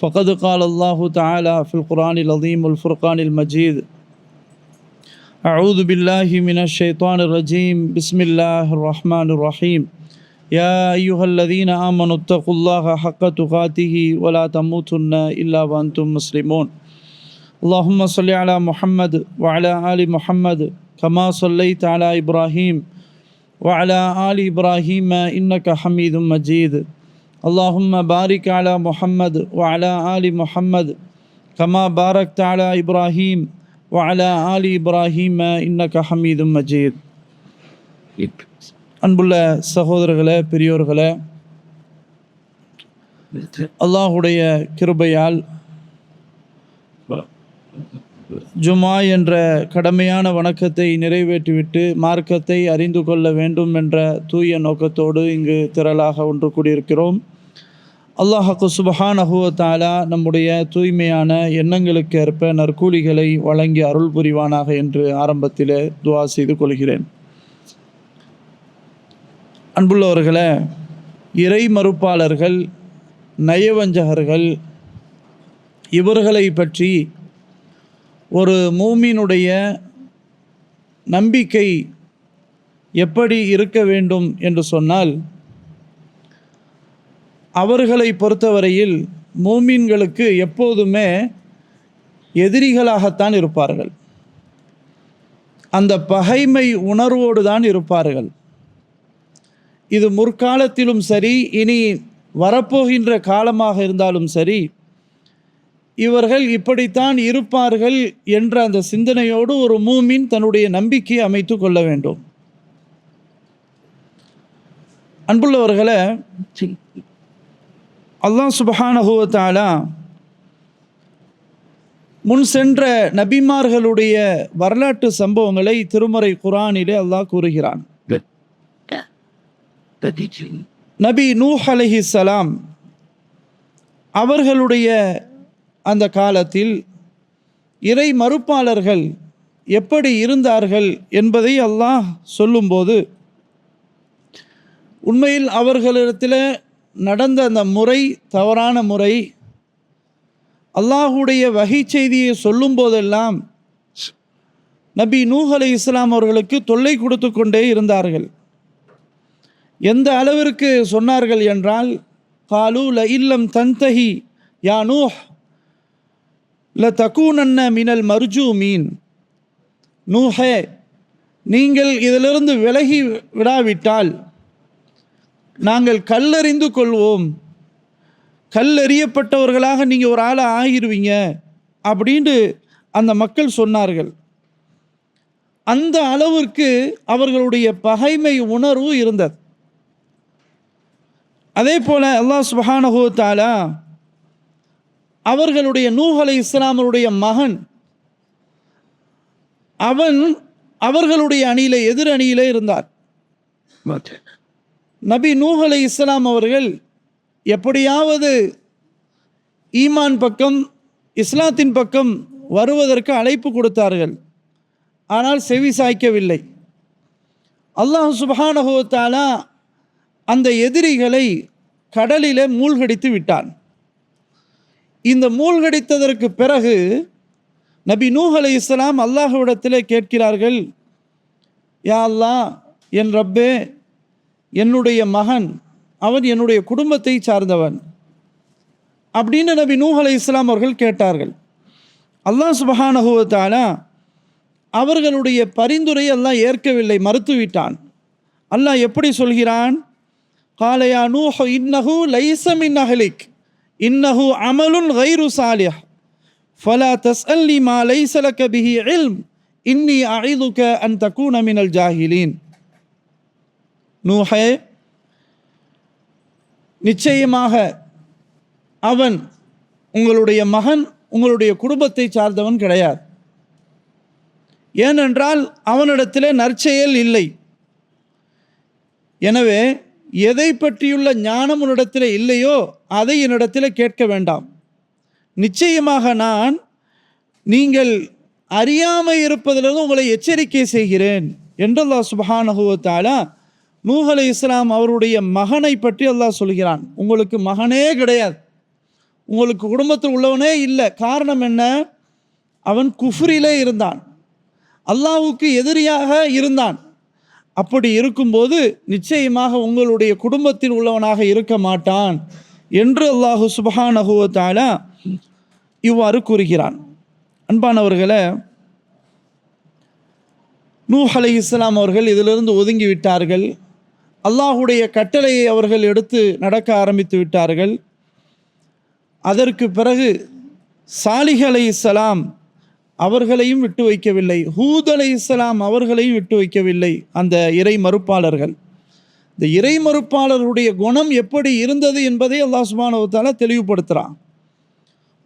فقد قال الله تعالى في القرآن العظيم والفرقان المجيد. أعوذ بالله من الشيطان الرجيم. بسم الله الرحمن الرحيم. يا أيها الذين آمنوا اتقوا الله حق تقاته ولا تموتن إلا وأنتم مسلمون. اللهم صل على محمد وعلى آل محمد كما صليت على إبراهيم وعلى آل إبراهيم إنك حميد مجيد. اللهم بارك على محمد وعلى آل محمد كما باركت على إبراهيم وعلى آل إبراهيم إنك حميد مجيد அன்புள்ள சகோதரர்களே பெரியோர்களே அல்லாஹுடைய கிருபையால் ஜுமா என்ற கடமையான வணக்கத்தை நிறைவேற்றிவிட்டு மார்க்கத்தை அறிந்து கொள்ள வேண்டும் என்ற தூய நோக்கத்தோடு இங்கு திரளாக ஒன்று கூடியிருக்கிறோம். அல்லாஹாக்கு சுபஹான் தாலா நம்முடைய தூய்மையான எண்ணங்களுக்கு ஏற்ப நற்கூலிகளை வழங்கி அருள் புரிவானாக என்று ஆரம்பத்திலே துவா செய்து கொள்கிறேன். அன்புள்ளவர்களே இறை மறுப்பாளர்கள் நயவஞ்சகர்கள் இவர்களை பற்றி ஒரு மூமினுடைய நம்பிக்கை எப்படி இருக்க வேண்டும் என்று சொன்னால் அவர்களை பொறுத்தவரையில் மூமீன்களுக்கு எப்போதுமே எதிரிகளாகத்தான் இருப்பார்கள். அந்த பகைமை உணர்வோடு தான் இருப்பார்கள். இது முற்காலத்திலும் சரி இனி வரப்போகின்ற காலமாக இருந்தாலும் சரி இவர்கள் இப்படித்தான் இருப்பார்கள் என்ற அந்த சிந்தனையோடு ஒரு மூமின் தன்னுடைய நம்பிக்கையை அமைத்து கொள்ள வேண்டும். அன்புள்ளவர்களை அல்லாஹ் சுபஹானஹுவத்தாலா முன் சென்ற நபிமார்களுடைய வரலாற்று சம்பவங்களை திருமறை குரானிலே அல்லாஹ் கூறுகிறான். நபி நூஹ் அலஹிசலாம் அவர்களுடைய அந்த காலத்தில் இறை மறுப்பாளர்கள் எப்படி இருந்தார்கள் என்பதை அல்லாஹ் சொல்லும்போது உண்மையில் அவர்களிடத்தில் நடந்த அந்த முறை தவறான முறை அல்லாஹுடைய வகை செய்தியை சொல்லும் போதெல்லாம் நபி நூஹ் அலி இஸ்லாம் அவர்களுக்கு தொல்லை கொடுத்து கொண்டே இருந்தார்கள். எந்த அளவிற்கு சொன்னார்கள் என்றால் காலு ல இல்லம் தந்தஹி யா நூஹ் ல தக்கூனன்ன மினல் மருஜூ மீன் நூஹே நீங்கள் இதிலிருந்து விலகி விடாவிட்டால் நாங்கள் கல்லறிந்து கொள்வோம். கல்லறியப்பட்டவர்களாக நீங்கள் ஒரு ஆளை ஆகிருவீங்க அப்படின்ட்டு அந்த மக்கள் சொன்னார்கள். அந்த அளவிற்கு அவர்களுடைய பகைமை உணர்வு இருந்தது. அதே போல் அல்லாஹ் சுபஹானஹு தாலா அவர்களுடைய நூஹ் அலை இஸ்லாமருடைய மகன். அவன் அவர்களுடைய அணியில எதிர் அணியிலே இருந்தார். நபி நூஹ் அலை இஸ்லாம் அவர்கள் எப்படியாவது ஈமான் பக்கம் இஸ்லாத்தின் பக்கம் வருவதற்கு அழைப்பு கொடுத்தார்கள். ஆனால் செவி சாய்க்கவில்லை. அல்லாஹ் சுபஹானஹுவத்தாலா அந்த எதிரிகளை கடலிலே மூழ்கடித்து விட்டான். இந்த மூழ்கடித்ததற்கு பிறகு நபி நூஹ் அலை இஸ்லாம் அல்லாஹுவிடத்திலே கேட்கிறார்கள் யா அல்லாஹ் என் ரப்பே என்னுடைய மகன் அவன் என்னுடைய குடும்பத்தை சார்ந்தவன். அப்படின்னு நபி நூஹ் அலை இஸ்லாம் அவர்கள் கேட்டார்கள். அல்லாஹ் சுபஹானகுவத்தானா அவர்களுடைய பரிந்துரை அல்லாஹ் ஏற்கவில்லை மறுத்துவிட்டான். அல்லாஹ் எப்படி சொல்கிறான்? காலையா நூஹ் இன்னஹு இன் அஹலிக். இன்னஹு அமலுன் கைரு சாலிஹ். ஃபலா தஸ்அல்னி மா லைஸ லக பிஹி இல்ம். இன்னி அழிதுக அன் தகூன மினல் ஜாஹிலீன். நூஹே நிச்சயமாக அவன் உங்களுடைய மகன் உங்களுடைய குடும்பத்தை சார்ந்தவன் கிடையாது. ஏனென்றால் அவனிடத்திலே நற்செயல் இல்லை. எனவே எதை பற்றியுள்ள ஞானம் உன்னிடத்தில் இல்லையோ அதை என்னிடத்தில் கேட்க வேண்டாம். நிச்சயமாக நான் நீங்கள் அறியாமல் இருப்பதிலிருந்து உங்களை எச்சரிக்கை செய்கிறேன் என்று அல்லாஹ் சுபஹானஹுவத்தாலா நூஹ் இஸ்லாம் அவருடைய மகனை பற்றி அல்லாஹ் சொல்கிறான். உங்களுக்கு மகனே கிடையாது. உங்களுக்கு குடும்பத்தில் உள்ளவனே இல்லை. காரணம் என்ன? அவன் குஃப்ரிலே இருந்தான். அல்லாஹுக்கு எதிரியாக இருந்தான். அப்படி இருக்கும்போது நிச்சயமாக உங்களுடைய குடும்பத்தில் உள்ளவனாக இருக்க மாட்டான் என்று அல்லாஹு சுபஹானஹுவத்தாலா இவ்வாறு கூறுகிறான். அன்பானவர்களை நூ அலை இஸ்லாம் அவர்கள் இதிலிருந்து ஒதுங்கி விட்டார்கள். அல்லாஹுடைய கட்டளையை அவர்கள் எடுத்து நடக்க ஆரம்பித்து விட்டார்கள். அதற்கு பிறகு சாலிஹ் அலை இஸ்லாம் அவர்களையும் விட்டு வைக்கவில்லை. ஹூத் அலை இஸ்லாம் அவர்களையும் விட்டு வைக்கவில்லை. அந்த இறை மறுப்பாளர்கள். இந்த இறை மறுப்பாளருடைய குணம் எப்படி இருந்தது என்பதை அல்லாஹ் சுபானவத்தால தெளிவுபடுத்துகிறான்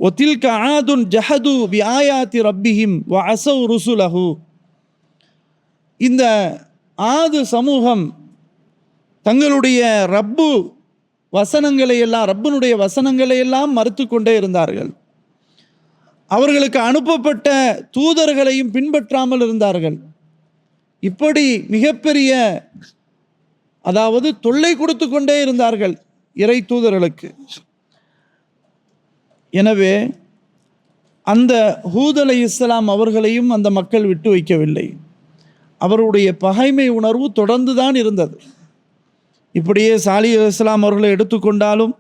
ஒத்தில்க ஆதுன் ஜஹது பி ஆயாத்தி ரப்பிஹிம் வ அசௌ ருசுலஹு. இந்த ஆது சமூகம் தங்களுடைய ரப்பு வசனங்களை எல்லாம் ரப்பனுடைய வசனங்களை எல்லாம் மறுத்து கொண்டே இருந்தார்கள். அவர்களுக்கு அனுப்பப்பட்ட தூதர்களையும் பின்பற்றாமல் இருந்தார்கள். இப்படி மிகப்பெரிய அதாவது தொல்லை கொடுத்து கொண்டே இருந்தார்கள் இறை தூதர்களுக்கு. எனவே அந்த ஹூத் அலை இஸ்லாம் அவர்களையும் அந்த மக்கள் விட்டு வைக்கவில்லை. அவருடைய பகைமை உணர்வு தொடர்ந்து தான் இருந்தது. இப்படியே சாலி இஸ்லாம் அவர்களை எடுத்துக்கொண்டாலும்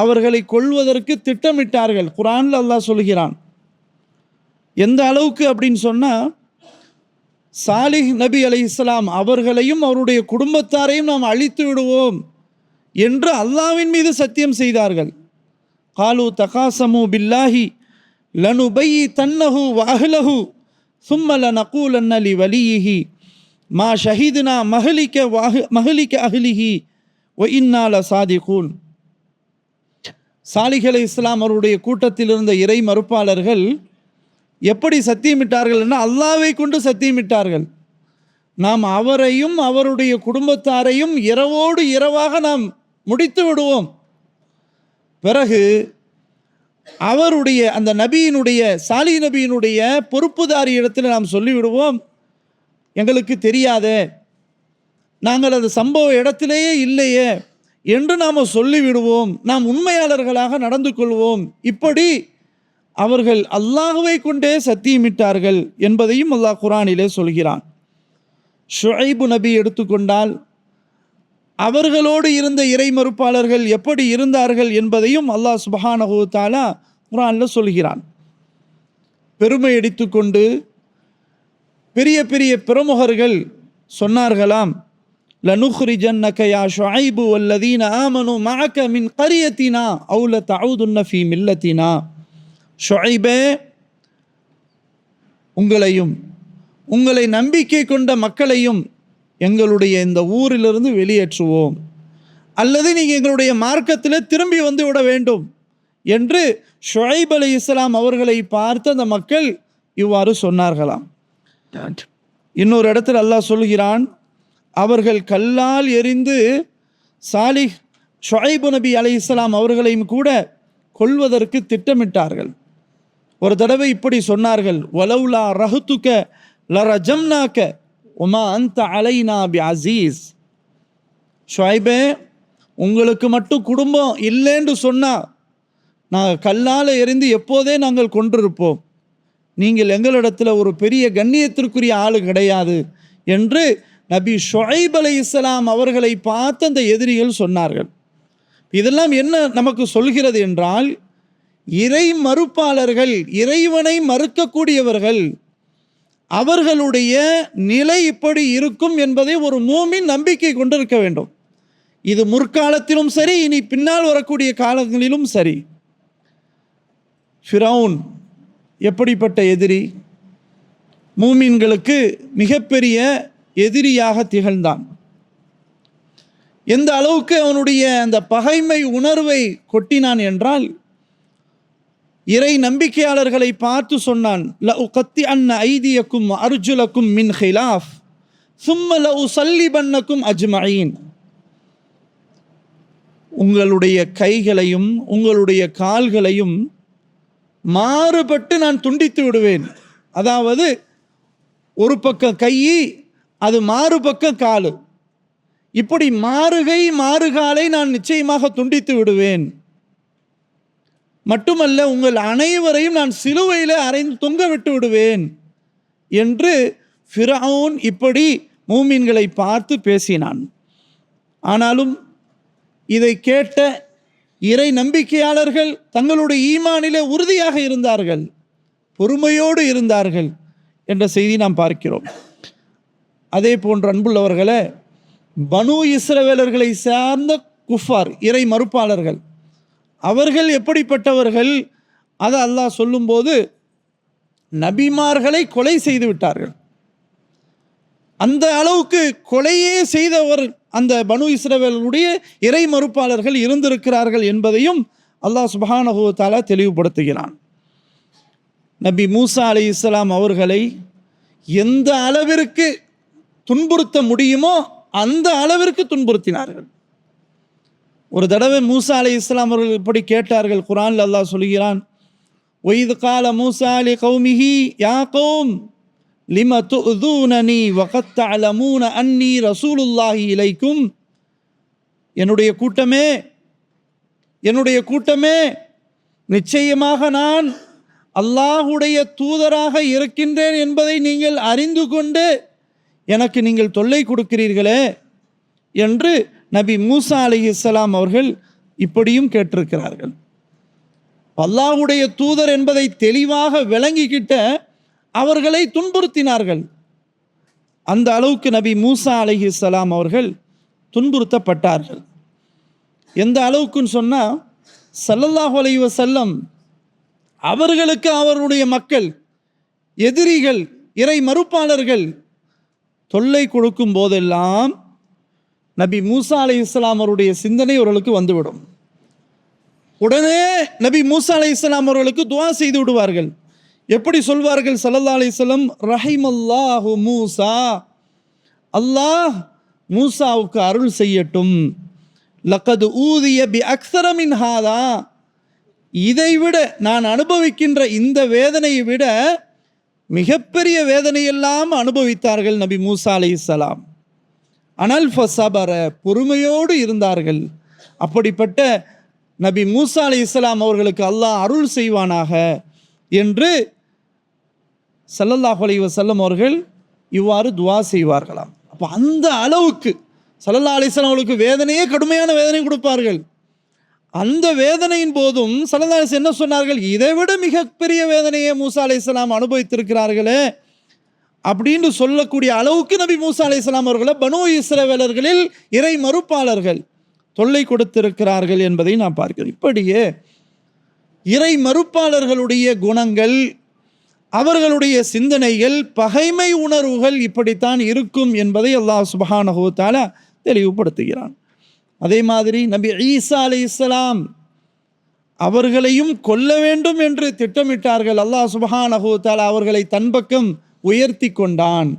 அவர்களை கொள்வதற்கு திட்டமிட்டார்கள். குரான்ல அல்லாஹ் சொல்கிறான். எந்த அளவுக்கு அப்படின்னு சொன்னால் சாலிஹ் நபி அலை இஸ்லாம் அவர்களையும் அவருடைய குடும்பத்தாரையும் நாம் அழித்து விடுவோம் என்று அல்லாவின் மீது சத்தியம் செய்தார்கள். காலு தகாசமு பில்லாஹி லனுபை தன்னஹு வாஹ்லஹு சும்மல நகூலன்ன லி வலியிஹி மா ஷஹீதுனா மஹலிக்க வாஹ் மஹலிக்க அஹ்லிஹி ஒ இன்னால சாதிகூன் சாலிகலை இஸ்லாம் அவருடைய கூட்டத்தில் இருந்த இறை மறுப்பாளர்கள் எப்படி சத்தியமிட்டார்கள் என்றால் அல்லாவை கொண்டு சத்தியமிட்டார்கள். நாம் அவரையும் அவருடைய குடும்பத்தாரையும் இரவோடு இரவாக நாம் முடித்து விடுவோம். பிறகு அவருடைய அந்த நபியினுடைய சாலி நபியினுடைய பொறுப்புதாரி இடத்தில் நாம் சொல்லிவிடுவோம் எங்களுக்கு தெரியாதே நாங்கள் அது சம்பவ இடத்திலேயே இல்லையே என்று நாம் சொல்லிவிடுவோம். நாம் உண்மையாளர்களாக நடந்து கொள்வோம். இப்படி அவர்கள் அல்லாஹுவை கொண்டே சத்தியமிட்டார்கள் என்பதையும் அல்லாஹ் குரானிலே சொல்கிறான். ஷுஐபு நபி எடுத்துக்கொண்டால் அவர்களோடு இருந்த இறை மறுப்பாளர்கள் எப்படி இருந்தார்கள் என்பதையும் அல்லாஹ் சுபஹானஹு தாலா குரானில் சொல்கிறான். பெருமை அடித்துக்கொண்டு பெரிய பெரிய பிரமுகர்கள் சொன்னார்களாம். லனுஹ்ரிஜன்னக யா ஷுஐபு வல்லதீன ஆமனு மஅக மின் கரியத்தினா அவுல தவுதுன்ன ஃபீ மில்லத்தினா ஷுஐபே உங்களையும் உங்களை நம்பிக்கை கொண்ட மக்களையும் எங்களுடைய இந்த ஊரிலிருந்து வெளியேற்றுவோம். அல்லது நீங்கள் எங்களுடைய மார்க்கத்தில் திரும்பி வந்து விட வேண்டும் என்று ஷுஐப் அலி இஸ்லாம் அவர்களை பார்த்து அந்த மக்கள் இவ்வாறு சொன்னார்களாம். இன்னொரு இடத்தில் அல்லாஹ் சொல்கிறான் அவர்கள் கல்லால் எரிந்து சாலிஹ் ஷொஹைபு நபி அலை இஸ்லாம் அவர்களையும் கூட கொல்வதற்கு திட்டமிட்டார்கள். ஒரு தடவை இப்படி சொன்னார்கள். வலவுலா ரஹுத்துக்க லரஜம்னாக்க உமா அந்த அலைனா பி அசீஸ் ஷொஹைபே உங்களுக்கு மட்டும் குடும்பம் இல்லைன்னு சொன்னால் நாங்கள் கல்லால் எரிந்து எப்போதே நாங்கள் கொண்டிருப்போம் நீங்கள் எங்களிடத்தில் ஒரு பெரிய கண்ணியத்திற்குரிய ஆள் கிடையாது என்று நபி ஷொஹைப் அலை இஸ்லாம் அவர்களை பார்த்து அந்த எதிரிகள் சொன்னார்கள். இதெல்லாம் என்ன நமக்கு சொல்கிறது என்றால் இறை மறுப்பாளர்கள் இறைவனை மறுக்கக்கூடியவர்கள் அவர்களுடைய நிலை இப்படி இருக்கும் என்பதை ஒரு மூமின் நம்பிக்கை கொண்டிருக்க வேண்டும். இது முற்காலத்திலும் சரி இனி பின்னால் வரக்கூடிய காலங்களிலும் சரி. ஃபிரவுன் எப்படிப்பட்ட எதிரி? மூமின்களுக்கு மிகப்பெரிய எதிரியாக திகழ்ந்தான். எந்த அளவுக்கு அவனுடைய அந்த பகைமை உணர்வை கொட்டினான் என்றால் இறை நம்பிக்கையாளர்களை பார்த்து சொன்னான் ல கத்தி அன்ன ஐதியக்கும் அர்ஜுலக்கும் மின் ஹிலாஃப் சும்ம ல உசல்லிபன்னக்கும் அஜ்மயின் உங்களுடைய கைகளையும் உங்களுடைய கால்களையும் மாறுபட்டு நான் துண்டித்து விடுவேன். அதாவது ஒரு பக்கம் கையை அது மாறுபக்கம் காலு. இப்படி மாறுகை மாறுகாலை நான் நிச்சயமாக துண்டித்து விடுவேன். மட்டுமல்ல உங்கள் அனைவரையும் நான் சிலுவையில் அரைந்து தொங்க விட்டு விடுவேன் என்று ஃபிரவுன் இப்படி மூமின்களை பார்த்து பேசினான். ஆனாலும் இதை கேட்ட இறை நம்பிக்கையாளர்கள் தங்களுடைய ஈமானிலே உறுதியாக இருந்தார்கள் பொறுமையோடு இருந்தார்கள் என்ற செய்தி நாம் பார்க்கிறோம். அதே போன்ற அன்புள்ளவர்களே பனு இஸ்ரவேலர்களை சார்ந்த குஃபார் இறை மறுப்பாளர்கள் அவர்கள் எப்படிப்பட்டவர்கள்? அதை அல்லாஹ் சொல்லும்போது நபிமார்களை கொலை செய்து விட்டார்கள். அந்த அளவுக்கு கொலையே செய்தவர் அந்த பனு இஸ்ரவேலருடைய இறை மறுப்பாளர்கள் இருந்திருக்கிறார்கள் என்பதையும் அல்லாஹ் சுபானுபவத்தால் தெளிவுபடுத்துகிறான். நபி மூசா அலி இஸ்லாம் அவர்களை எந்த அளவிற்கு துன்புறுத்த முடியுமோ அந்த அளவிற்கு துன்புறுத்தினார்கள். ஒரு தடவை மூசா அலி இஸ்லாம் அவர்கள் இப்படி கேட்டார்கள். குரான்ல அல்லாஹ் சொல்கிறான் ஒய்து கால மூசா அலி கௌமிஹி யா கௌம் லிம துதூனனி வகத் அலமூன அன்னி ரசூலுல்லாஹி இலைக்கும் என்னுடைய கூட்டமே என்னுடைய கூட்டமே நிச்சயமாக நான் அல்லாஹுடைய தூதராக இருக்கின்றேன் என்பதை நீங்கள் அறிந்து கொண்டு எனக்கு நீங்கள் தொல்லை கொடுக்கிறீர்களே என்று நபி மூசா அலி இஸ்லாம் அவர்கள் இப்படியும் கேட்டிருக்கிறார்கள். அல்லாஹுடைய தூதர் என்பதை தெளிவாக விளங்கிக்கிட்ட அவர்களை துன்புறுத்தினார்கள். அந்த அளவுக்கு நபி மூசா அலஹி இஸ்லாம் அவர்கள் துன்புறுத்தப்பட்டார்கள். எந்த அளவுக்குன்னு சொன்னால் சல்லல்லாஹு அலைஹி செல்லம் அவர்களுக்கு அவருடைய மக்கள் எதிரிகள் இறை மறுப்பாளர்கள் தொல்லை கொடுக்கும் போதெல்லாம் நபி மூசா அலை இஸ்லாம் அவருடைய சிந்தனை அவர்களுக்கு வந்துவிடும். உடனே நபி மூசா அலை இஸ்லாம் அவர்களுக்கு துவா செய்து விடுவார்கள். எப்படி சொல்வார்கள்? சல்லா அலிஸ்லம் ரஹிமல்லாஹு மூசா அல்லாஹ் மூசாவுக்கு அருள் செய்யட்டும். லக்கது ஊதிய பி அக்ஸரமின் ஹாதா. இதைவிட நான் அனுபவிக்கின்ற இந்த வேதனையை விட மிகப்பெரிய வேதனையெல்லாம் அனுபவித்தார்கள் நபி மூசா அலி இஸ்லாம் அனல் ஃபசபர பொறுமையோடு இருந்தார்கள். அப்படிப்பட்ட நபி மூசா அலி இஸ்லாம் அவர்களுக்கு அல்லாஹ் அருள் செய்வானாக என்று சல்லல்லாஹ் அலி வசல்லம் அவர்கள் இவ்வாறு துவா செய்வார்களாம். அப்போ அந்த அளவுக்கு சல்லல்லா அலிஸ்லாம் அவர்களுக்கு வேதனையே கடுமையான வேதனை கொடுப்பார்கள். அந்த வேதனையின் போதும் சல்லல்லா என்ன சொன்னார்கள்? இதைவிட மிகப்பெரிய வேதனையை மூசா இஸ்லாம் அனுபவித்திருக்கிறார்களே அப்படின்னு சொல்லக்கூடிய அளவுக்கு நபி மூசா அலைஹிஸ்ஸலாம் அவர்களை பனு இஸ்ரவேலர்களில் இறை மறுப்பாளர்கள் தொல்லை கொடுத்திருக்கிறார்கள் என்பதை நாம் பார்க்கிறோம். இப்படியே இறை மறுப்பாளர்களுடைய குணங்கள் அவர்களுடைய சிந்தனைகள் பகைமை உணர்வுகள் இப்படித்தான் இருக்கும் என்பதை அல்லாஹ் சுபஹானஹு தெளிவுபடுத்துகிறான். அதே மாதிரி நபி ஈசா அலி இஸ்லாம் அவர்களையும் கொல்ல வேண்டும் என்று திட்டமிட்டார்கள். அல்லாஹ் சுபஹான் அஹூத்தால் அவர்களை தன் பக்கம் உயர்த்தி கொண்டான்.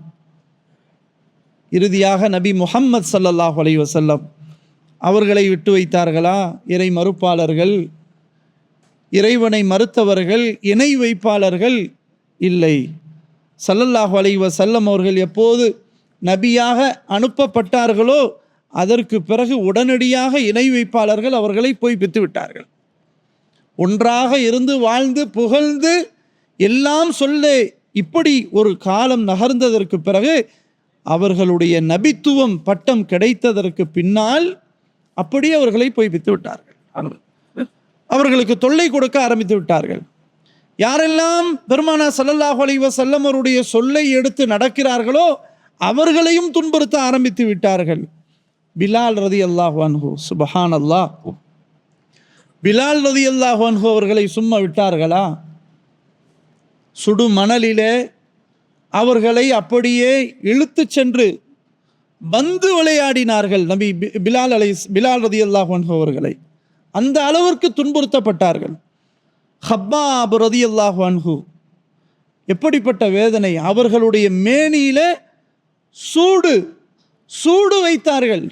இறுதியாக நபி முஹம்மது சல்லல்லாஹ் அலி வசல்லம் அவர்களை விட்டு வைத்தார்களா? இறை மறுப்பாளர்கள் இறைவனை மறுத்தவர்கள் இணை வைப்பாளர்கள் இல்லை. சல்லல்லாஹு அலைஹி செல்லம் அவர்கள் எப்போது நபியாக அனுப்பப்பட்டார்களோ அதற்கு பிறகு உடனடியாக இணை வைப்பாளர்கள் அவர்களை போய் பெற்று விட்டார்கள் ஒன்றாக இருந்து வாழ்ந்து புகழ்ந்து எல்லாம் சொல்ல இப்படி ஒரு காலம் நகர்ந்ததற்கு பிறகு அவர்களுடைய நபித்துவம் பட்டம் கிடைத்ததற்கு பின்னால் அப்படியே அவர்களை போய் பித்து விட்டார்கள் அவர்களுக்கு தொல்லை கொடுக்க ஆரம்பித்து விட்டார்கள். யாரெல்லாம் பெருமானா சல்லல்லாஹ் அலைவ செல்லமருடைய சொல்லை எடுத்து நடக்கிறார்களோ அவர்களையும் துன்புறுத்த ஆரம்பித்து விட்டார்கள். பிலால் ரதி அல்லாஹ் சுபஹான் அல்லாஹ் பிலால் ரதி அல்லாஹ் அவர்களை சும்மா விட்டார்களா? சுடு மணலிலே அவர்களை அப்படியே இழுத்து சென்று பந்து விளையாடினார்கள் நபி பிலால் அலை பிலால் ரதி அல்லாஹ் அவர்களை. அந்த அளவிற்கு துன்புறுத்தப்பட்டார்கள். ஹப்பாப் ரதி அன்ஹு எப்படிப்பட்ட வேதனை அவர்களுடைய மேனியில சூடு சூடு வைத்தார்கள்.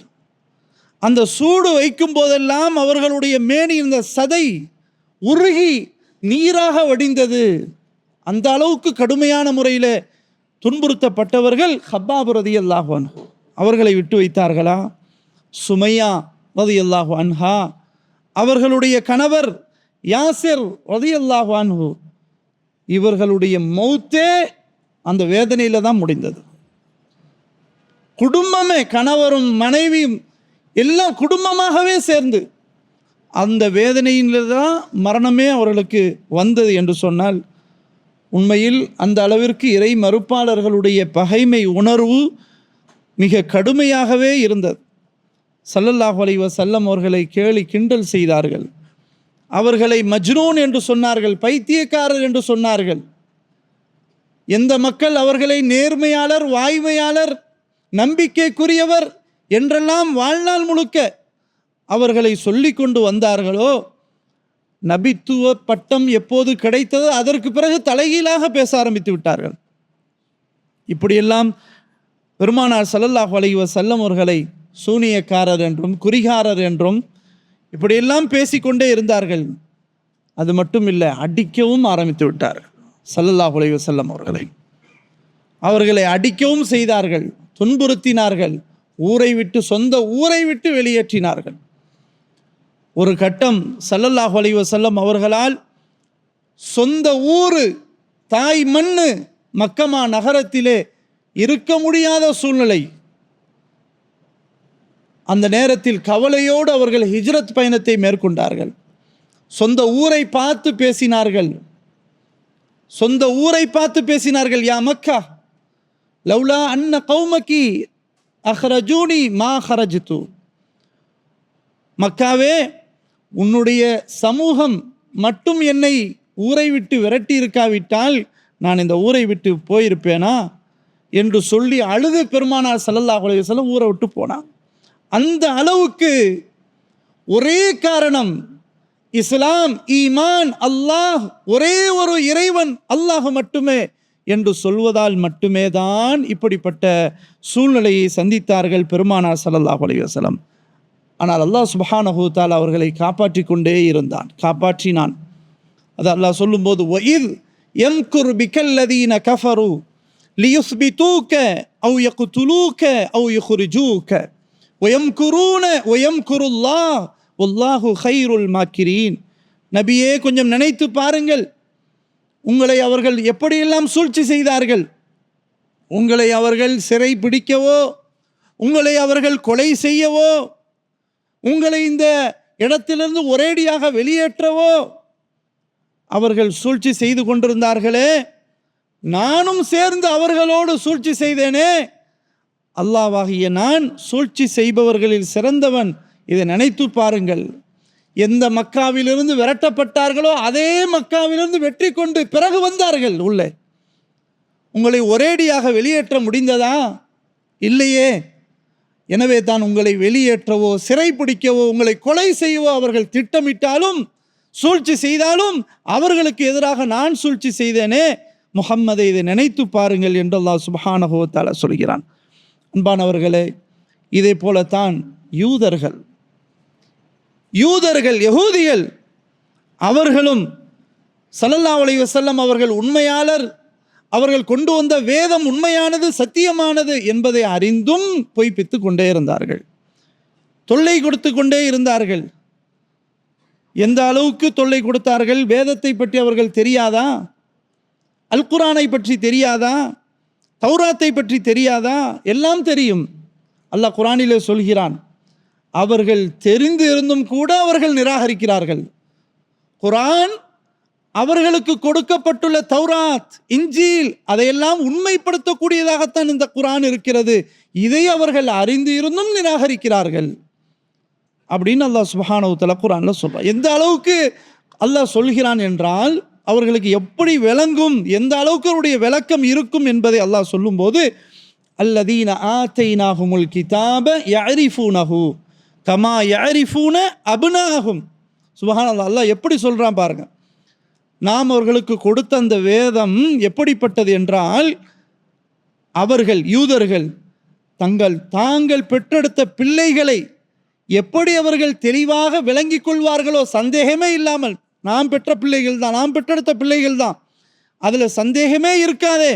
அந்த சூடு வைக்கும் போதெல்லாம் அவர்களுடைய மேனி இந்த சதை உருகி நீராக வடிந்தது. அந்த அளவுக்கு கடுமையான முறையில் துன்புறுத்தப்பட்டவர்கள் ஹப்பாப் ரதியல்லாஹு அவர்களை விட்டு வைத்தார்களா? சுமையா ரதியல்லாஹு அன்ஹா. அவர்களுடைய கணவர் யாசிர் ரதியல்லாஹு அன்ஹு. இவர்களுடைய மௌத்தே அந்த வேதனையில் தான் முடிந்தது. குடும்பமே கணவரும் மனைவியும் எல்லாம் குடும்பமாகவே சேர்ந்து அந்த வேதனையில தான் மரணமே அவர்களுக்கு வந்தது என்று சொன்னால் உண்மையில் அந்த அளவிற்கு இறை மறுப்பாளர்களுடைய பகைமை உணர்வு மிக கடுமையாகவே இருந்தது. சல்லல்லாஹ் அலைவ சல்லம் அவர்களை கேலி கிண்டல் செய்தார்கள். அவர்களை மஜ்னூன் என்று சொன்னார்கள் பைத்தியக்காரர் என்று சொன்னார்கள். எந்த மக்கள் அவர்களை நேர்மையாளர் வாய்மையாளர் நம்பிக்கைக்குரியவர் என்றெல்லாம் வாழ்நாள் முழுக்க அவர்களை சொல்லி கொண்டு வந்தார்களோ நபித்துவ பட்டம் எப்போது கிடைத்ததோ அதற்கு பிறகு தலைகீழாக பேச ஆரம்பித்து விட்டார்கள். இப்படியெல்லாம் பெருமானார் சல்லல்லாஹ் வலைவ வஸல்லம் அவர்களை சூனியக்காரர் என்றும் குறிகாரர் என்றும் இப்படியெல்லாம் பேசிக்கொண்டே இருந்தார்கள். அது மட்டும் இல்லை அடிக்கவும் ஆரம்பித்து விட்டார்கள் சல்லல்லாஹ் அலைஹி செல்லம் அவர்களை. அவர்களை அடிக்கவும் செய்தார்கள் துன்புறுத்தினார்கள். ஊரை விட்டு சொந்த ஊரை விட்டு வெளியேற்றினார்கள். ஒரு கட்டம் ஸல்லல்லாஹு அலைஹி வஸல்லம் அவர்களால் சொந்த ஊர் தாய் மண்ணு மக்கமா நகரத்திலே இருக்க முடியாத சூழ்நிலை. அந்த நேரத்தில் கவலையோடு அவர்கள் ஹிஜ்ரத் பயணத்தை மேற்கொண்டார்கள். சொந்த ஊரை பார்த்து பேசினார்கள். சொந்த ஊரை பார்த்து பேசினார்கள் யா மக்கா லவ்லா அன்ன கௌமக்கி அஹ்ரஜூனி மா ஹரஜித்து. மக்காவே உன்னுடைய சமூகம் மட்டும் என்னை ஊரை விட்டு விரட்டி இருக்காவிட்டால் நான் இந்த ஊரை விட்டு போயிருப்பேனா? என்று சொல்லி அழுது பெருமானார் ஸல்லல்லாஹு அலைஹி ஊரை விட்டு போனான். அந்த அளவுக்கு ஒரே காரணம் இஸ்லாம் ஈமான் அல்லாஹ் ஒரே ஒரு இறைவன் அல்லாஹ் மட்டுமே என்று சொல்வதால் மட்டுமே தான் இப்படிப்பட்ட சூழ்நிலையை சந்தித்தார்கள் பெருமானார் சல்லல்லாஹ் அலைஹி ஆனால் அல்லாஹ் சுபஹானஹூத்தால் அவர்களை காப்பாற்றி கொண்டே இருந்தான் காப்பாற்றினான். அது அல்லாஹ் சொல்லும்போது ஒயிர் எம்குர் பிகல்லதீன கஃபரு லியுஸ்பிதூக்க அவு யக்துலூக்க அவு குரூன ஒயம் குருல்லா ஒல்லாஹு ஹைருல் மாக்கிரீன். நபியே கொஞ்சம் நினைத்து பாருங்கள். உங்களை அவர்கள் எப்படியெல்லாம் சூழ்ச்சி செய்தார்கள்? உங்களை அவர்கள் சிறை பிடிக்கவோ உங்களை அவர்கள் கொலை செய்யவோ உங்களை இந்த இடத்திலிருந்து ஒரேடியாக வெளியேற்றவோ அவர்கள் சூழ்ச்சி செய்து கொண்டிருந்தார்களே நானும் சேர்ந்து அவர்களோடு சூழ்ச்சி செய்தேனே. அல்லாவாகிய நான் சூழ்ச்சி செய்பவர்களில் சிறந்தவன். இதை நினைத்து பாருங்கள். எந்த மக்காவிலிருந்து விரட்டப்பட்டார்களோ அதே மக்காவிலிருந்து வெற்றி கொண்டு பிறகு வந்தார்கள் உள்ளே. உங்களை ஒரேடியாக வெளியேற்ற முடிந்ததா? இல்லையே. எனவே தான் உங்களை வெளியேற்றவோ சிறைப்பிடிக்கவோ உங்களை கொலை செய்யவோ அவர்கள் திட்டமிட்டாலும் சூழ்ச்சி செய்தாலும் அவர்களுக்கு எதிராக நான் சூழ்ச்சி செய்தேனே. முகம்மதை இதை நினைத்து பாருங்கள் என்று அல்லாஹ் சுபஹானஹுவத்தால சொல்கிறான். அன்பானவர்களே இதே போலத்தான் யூதர்கள் யூதர்கள் யகூதிகள் அவர்களும் ஸல்லல்லாஹு அலைஹி வஸல்லம் அவர்கள் உண்மையாளர். அவர்கள் கொண்டு வந்த வேதம் உண்மையானது சத்தியமானது என்பதை அறிந்தும் பொய்ப்பித்து கொண்டே இருந்தார்கள். தொல்லை கொடுத்து கொண்டே இருந்தார்கள். எந்த அளவுக்கு தொல்லை கொடுத்தார்கள்? வேதத்தை பற்றி அவர்கள் தெரியாதா? அல் குரானை பற்றி தெரியாதா? தௌராத்தை பற்றி தெரியாதா? எல்லாம் தெரியும். அல்லாஹ் குரானிலே சொல்கிறான் அவர்கள் தெரிந்து இருந்தும் கூட அவர்கள் நிராகரிக்கிறார்கள். குரான் அவர்களுக்கு கொடுக்கப்பட்டுள்ள தௌராத் இஞ்சில் அதையெல்லாம் உண்மைப்படுத்தக்கூடியதாகத்தான் இந்த குரான் இருக்கிறது. இதை அவர்கள் அறிந்து இருந்தும் நிராகரிக்கிறார்கள். அப்படின்னு அல்லாஹ் சுபஹானவுத்தல குரானில் சொல்றான் எந்த அளவுக்கு அல்லாஹ் சொல்கிறான் என்றால் அவர்களுக்கு எப்படி விளங்கும் எந்த அளவுக்கு அவருடைய விளக்கம் இருக்கும் என்பதை அல்லாஹ் சொல்லும்போது அல்லதீன ஆத்தைனாகுமுல் கிதாப யரிஃபூனஹு கமா யாரிஃபூன அபுனாகும் சுபஹான் அல்லாஹ் எப்படி சொல்கிறான் பாருங்க. நாம் அவர்களுக்கு கொடுத்த அந்த வேதம் எப்படிப்பட்டது என்றால் அவர்கள் யூதர்கள் தங்கள் தாங்கள் பெற்றெடுத்த பிள்ளைகளை எப்படி அவர்கள் தெளிவாக விளங்கி கொள்வார்களோ சந்தேகமே இல்லாமல் நாம் பெற்ற பிள்ளைகள் தான் நாம் பெற்றெடுத்த பிள்ளைகள் தான் அதில் சந்தேகமே இருக்காதே.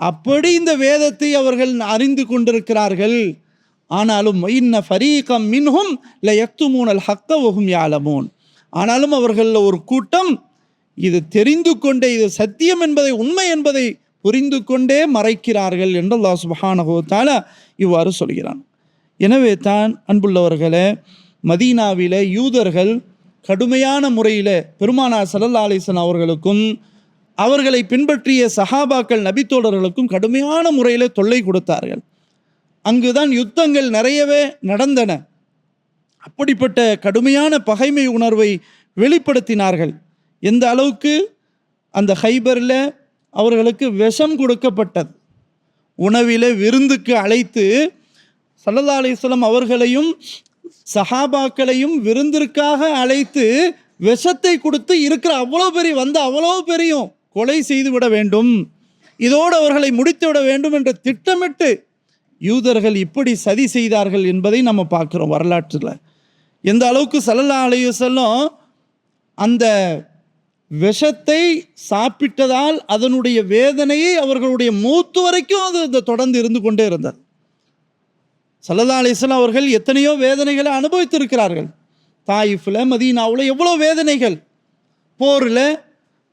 அப்படி இந்த வேதத்தை அவர்கள் அறிந்து கொண்டிருக்கிறார்கள். ஆனாலும் இன்ன ஃபரீகம் மின்ஹும் ல யக்துமூனல் ஹக்க வஹும் யாலமூன் ஆனாலும் அவர்களில் ஒரு கூட்டம் இது தெரிந்து கொண்டே இது சத்தியம் என்பதை உண்மை என்பதை புரிந்து கொண்டே மறைக்கிறார்கள் என்று அல்லாஹ் சுபஹானகோத்தால இவ்வாறு சொல்கிறான். எனவே தான் அன்புள்ளவர்களே மதீனாவில் யூதர்கள் கடுமையான முறையில் பெருமானார் ஸல்லல்லாஹு அலிசன் அவர்களுக்கும் அவர்களை பின்பற்றிய சஹாபாக்கள் நபித்தோழர்களுக்கும் கடுமையான முறையில் தொல்லை கொடுத்தார்கள். அங்குதான் யுத்தங்கள் நிறையவே நடந்தன. அப்படிப்பட்ட கடுமையான பகைமை உணர்வை வெளிப்படுத்தினார்கள். எந்த அளவுக்கு? அந்த ஹைபரில் அவர்களுக்கு விஷம் கொடுக்கப்பட்டது. உணவில விருந்துக்கு அழைத்து சல்லல்லா அலிஸ்லாம் அவர்களையும் சஹாபாக்களையும் விருந்திற்காக அழைத்து விஷத்தை கொடுத்து இருக்கிற அவ்வளோ பெரிய வந்த அவ்வளோ பெரியும் கொலை செய்து விட வேண்டும். இதோடு அவர்களை முடித்து விட வேண்டும் என்று திட்டமிட்டு யூதர்கள் இப்படி சதி செய்தார்கள் என்பதை நம்ம பார்க்குறோம் வரலாற்றில். எந்த அளவுக்கு சல்லல்லா அலையுசல்லம் அந்த விஷத்தை சாப்பிட்டதால் அதனுடைய வேதனையை அவர்களுடைய மூத்து வரைக்கும் அது இந்த தொடர்ந்து இருந்து கொண்டே இருந்தது. சல்லல்லா அலிஸ்லாம் அவர்கள் எத்தனையோ வேதனைகளை அனுபவித்திருக்கிறார்கள். தாயிஃபில் மதீனாவில் எவ்வளோ வேதனைகள். போரில்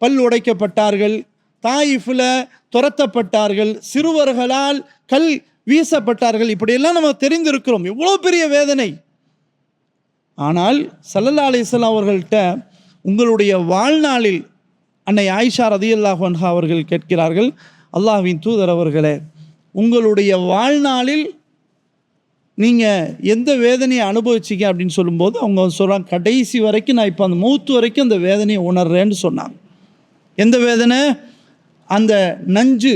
பல் உடைக்கப்பட்டார்கள் தாயிஃபில் துரத்தப்பட்டார்கள் சிறுவர்களால் கல் வீசப்பட்டார்கள். இப்படியெல்லாம் நம்ம தெரிந்திருக்கிறோம். எவ்வளோ பெரிய வேதனை. ஆனால் சல்லல்லா அலிஸ்லாம் அவர்கள்ட்ட உங்களுடைய வாழ்நாளில் அன்னை ஆயிஷா ரதியல்லாஹ் அன்ஹா அவர்கள் கேட்கிறார்கள் அல்லாஹ்வின் தூதர் அவர்களே உங்களுடைய வாழ்நாளில் நீங்கள் எந்த வேதனையை அனுபவிச்சிங்க? அப்படின்னு சொல்லும்போது அவங்க சொல்கிறாங்க கடைசி வரைக்கும் நான் இப்போ அந்த மூத்து வரைக்கும் அந்த வேதனையை உணர்றேன்னு சொன்னாங்க. எந்த வேதனை? அந்த நஞ்சு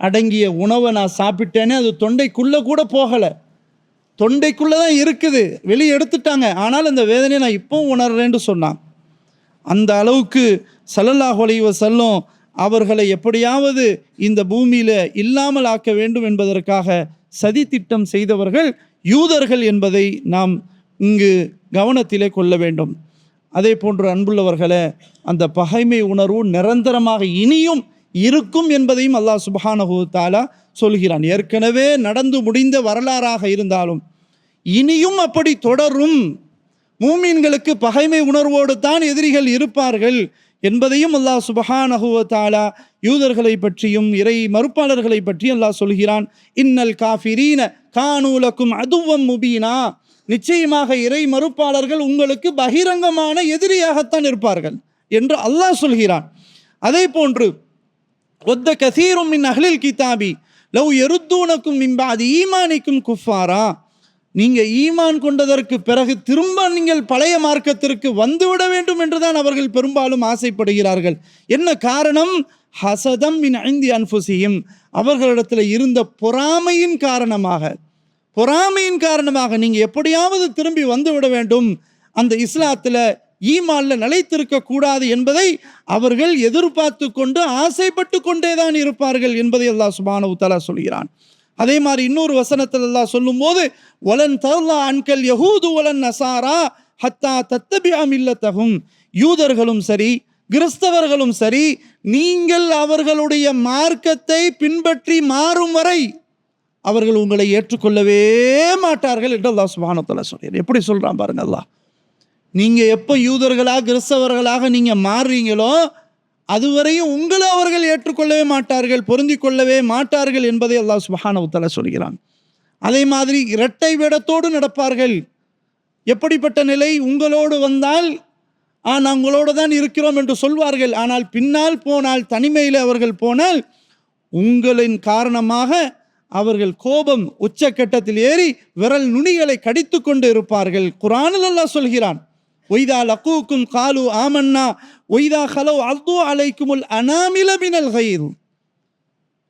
அடங்கிய உணவை நான் சாப்பிட்டேனே அது தொண்டைக்குள்ளே கூட போகலை. தொண்டைக்குள்ளே தான் இருக்குது. வெளியே எடுத்துட்டாங்க. ஆனால் அந்த வேதனையை நான் இப்போவும் உணர்றேன்னு சொன்னான். அந்த அளவுக்கு சல்லல்லாஹு அலைஹி செல்லும் அவர்களை எப்படியாவது இந்த பூமியில் இல்லாமல் ஆக்க வேண்டும் என்பதற்காக சதி திட்டம் செய்தவர்கள் யூதர்கள் என்பதை நாம் இங்கு கவனத்திலே கொள்ள வேண்டும். அதே போன்று அன்புள்ளவர்களே அந்த பகைமை உணர்வு நிரந்தரமாக இனியும் இருக்கும் என்பதையும் அல்லாஹ் சுப்ஹானஹு தாலா சொல்கிறான். ஏற்கனவே நடந்து முடிந்த வரலாறாக இருந்தாலும் இனியும் அப்படி தொடரும். மூமீன்களுக்கு பகைமை உணர்வோடு தான் எதிரிகள் இருப்பார்கள் என்பதையும் அல்லாஹ் சுபஹானஹு வ யூதர்களை பற்றியும் இறை மறுப்பாளர்களை பற்றியும் அல்லாஹ் சொல்கிறான். இன்னல் காஃபிரீன கானூலக்கும் அதுவம் முபீனா. நிச்சயமாக இறை மறுப்பாளர்கள் உங்களுக்கு பகிரங்கமான எதிரியாகத்தான் இருப்பார்கள் என்று அல்லாஹ் சொல்கிறான். அதே போன்று ஒத்த கசீரும் மின் அகலில் கிதாபி. லவ் எருத்தூனக்கும் மிம்பாதி ஈமானிக்கும் குஃபாரா. நீங்க ஈமான் கொண்டதற்கு பிறகு திரும்ப நீங்கள் பழைய மார்க்கத்திற்கு வந்துவிட வேண்டும் என்றுதான் அவர்கள் பெரும்பாலும் ஆசைப்படுகிறார்கள். என்ன காரணம்? ஹசதம் மின் ஐந்தி அன்புசியும் அவர்களிடத்தில் இருந்த பொறாமையின் காரணமாக. பொறாமையின் காரணமாக நீங்கள் எப்படியாவது திரும்பி வந்து விட வேண்டும். அந்த இஸ்லாத்தில் ஈமான்ல நிலைத்திருக்க கூடாது என்பதை அவர்கள் எதிர்பார்த்து கொண்டு ஆசைப்பட்டு கொண்டே தான் இருப்பார்கள் என்பதை அல்லாஹ் சுபானு தலா சொல்கிறான். அதே மாதிரி இன்னொரு வசனத்தில் எல்லாம் சொல்லும்போது ஒலன் தர்லா அன்கல் யஹூது ஒலன் நசாரா ஹத்தா தத்தபியாம் இல்லத்தகும் யூதர்களும் சரி கிறிஸ்தவர்களும் சரி நீங்கள் அவர்களுடைய மார்க்கத்தை பின்பற்றி மாறும் வரை அவர்கள் உங்களை ஏற்றுக்கொள்ளவே மாட்டார்கள் என்று அல்லாஹ் சுபானத்தில் சொல்கிறார் எப்படி சொல்கிறான் பாருங்க அல்லாஹ். நீங்கள் எப்போ யூதர்களாக கிறிஸ்தவர்களாக நீங்கள் மாறுறீங்களோ அதுவரையும் உங்களை அவர்கள் ஏற்றுக்கொள்ளவே மாட்டார்கள் பொருந்தி கொள்ளவே மாட்டார்கள் என்பதை அல்லாஹ் சுபஹானவுத்தலா சொல்கிறான். அதே மாதிரி இரட்டை வேடத்தோடு நடப்பார்கள். எப்படிப்பட்ட நிலை? உங்களோடு வந்தால் ஆ நான் உங்களோடு தான் இருக்கிறோம் என்று சொல்வார்கள். ஆனால் பின்னால் போனால் தனிமையில் அவர்கள் போனால் உங்களின் காரணமாக அவர்கள் கோபம் உச்சக்கட்டத்தில் ஏறி விரல் நுனிகளை கடித்து கொண்டு இருப்பார்கள். குரானில் அல்லாஹ் சொல்கிறான் ஒய்தா லக்கூக்கும் காலு ஆமன்னா ஒய்தா ஹலோ அல்து அலைக்குமுல் அனாமில மினல் கயிறு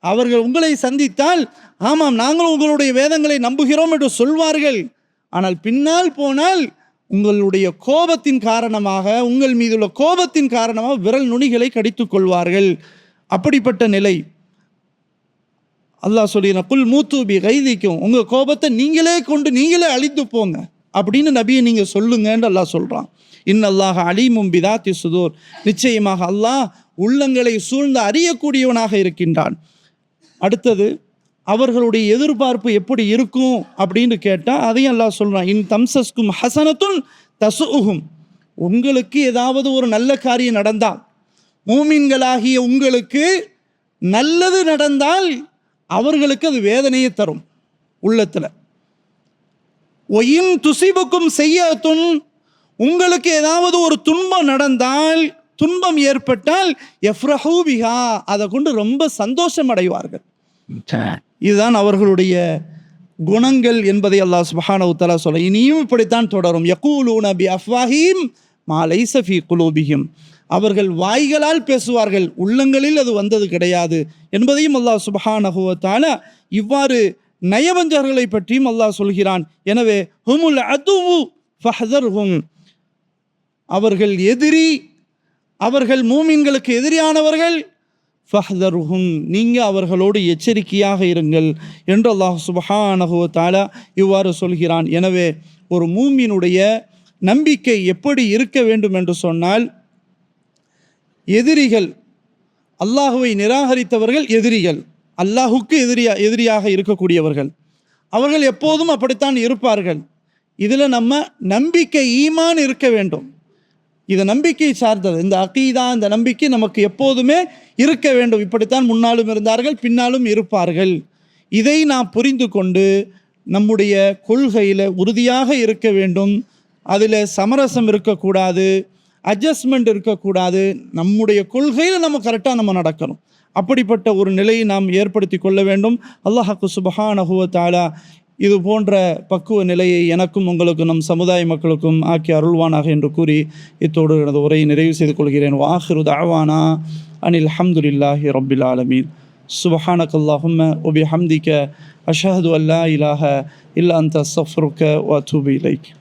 அவர்கள் உங்களை சந்தித்தால் ஆமாம் நாங்களும் உங்களுடைய வேதங்களை நம்புகிறோம் என்று சொல்வார்கள். ஆனால் பின்னால் போனால் உங்களுடைய கோபத்தின் காரணமாக உங்கள் மீதுள்ள கோபத்தின் காரணமாக விரல் நுனிகளை கடித்துக் கொள்வார்கள். அப்படிப்பட்ட நிலை. அல்லாஹ் சொல்லின குல் மூத்தூபி கைதிக்கும் உங்கள் கோபத்தை நீங்களே கொண்டு நீங்களே அழித்து போங்க. அப்படின்னு நபியை நீங்கள் சொல்லுங்கன்னு அல்லாஹ் சொல்கிறான் இன்னல்லாஹ் அலீமும் பிதாத்தி சுதூர். நிச்சயமாக அல்லாஹ் உள்ளங்களை சூழ்ந்து அறியக்கூடியவனாக இருக்கின்றான். அடுத்தது அவர்களுடைய எதிர்பார்ப்பு எப்படி இருக்கும் அப்படின்னு கேட்டால் அதையும் அல்லாஹ் சொல்கிறான் இன் தம்சஸ்கும் ஹசனத்துன் தசுகும் உங்களுக்கு ஏதாவது ஒரு நல்ல காரியம் நடந்தால் மூமின்களாகிய உங்களுக்கு நல்லது நடந்தால் அவர்களுக்கு அது வேதனையை தரும் உள்ளத்தில். ஒயின் துசிபுக்கும் செய்யத்துன் உங்களுக்கு ஏதாவது ஒரு துன்பம் நடந்தால் துன்பம் ஏற்பட்டால் எஃப்ரஹூபிஹா அதை கொண்டு ரொம்ப சந்தோஷம் அடைவார்கள் இதுதான் அவர்களுடைய குணங்கள் என்பதை அல்லாஹ் சுபஹானஹு தஆலா சொல்ல இனியும் இப்படித்தான் தொடரும். யகூலூன பி அஃப்வாஹிம் மாலை சஃபி ஃபீ குலூபிஹிம் அவர்கள் வாய்களால் பேசுவார்கள் உள்ளங்களில் அது வந்தது கிடையாது என்பதையும் அல்லாஹ் சுபஹானஹு இவ்வாறு நயவஞ்சர்களை பற்றியும் அல்லாஹ் சொல்கிறான். எனவே ஹுமுல் அதுவு ஃபஹதர்ஹும். அவர்கள் எதிரி அவர்கள் மூமின்களுக்கு எதிரியானவர்கள் ஃபஹ்தர்ஹும். நீங்கள் அவர்களோடு எச்சரிக்கையாக இருங்கள் என்று அல்லாஹ் சுபஹானஹு தாலா இவ்வாறு சொல்கிறான். எனவே ஒரு மூமினுடைய நம்பிக்கை எப்படி இருக்க வேண்டும் என்று சொன்னால் எதிரிகள் அல்லாஹுவை நிராகரித்தவர்கள் எதிரிகள். அல்லாஹுக்கு எதிரியா எதிரியாக இருக்கக்கூடியவர்கள். அவர்கள் எப்போதும் அப்படித்தான் இருப்பார்கள். இதில் நம்ம நம்பிக்கை ஈமான் இருக்க வேண்டும். இது நம்பிக்கை சார்ந்தது. இந்த அகீதா இந்த நம்பிக்கை நமக்கு எப்போதுமே இருக்க வேண்டும். இப்படித்தான் முன்னாலும் இருந்தார்கள் பின்னாலும் இருப்பார்கள். இதை நாம் புரிந்து கொண்டு நம்முடைய கொள்கையில் உறுதியாக இருக்க வேண்டும். அதில் சமரசம் இருக்கக்கூடாது அட்ஜஸ்ட்மெண்ட் இருக்கக்கூடாது. நம்முடைய கொள்கையில் நம்ம கரெக்டாக நம்ம நடக்கணும். அப்படிப்பட்ட ஒரு நிலையை நாம் ஏற்படுத்தி கொள்ள வேண்டும். அல்லாஹாக்கு சுபஹான் அஹுவத்தாலா இது போன்ற பக்குவ நிலையை எனக்கும் உங்களுக்கும் நம் சமுதாய மக்களுக்கும் ஆக்கி அருள்வானாக என்று கூறி இத்தோடு எனது உரையை நிறைவு செய்து கொள்கிறேன். வாஹிரு தாவானா அனில் அஹமதுல்லாஹி ரபில் ஆலமீன். சுபஹானக் அல்லாஹும்ம ஒபி ஹம்திக்க அஷஹது அல்லா இலாஹ இல்லா அந்த சஃப்ருக்க வ தூபி இலைக்.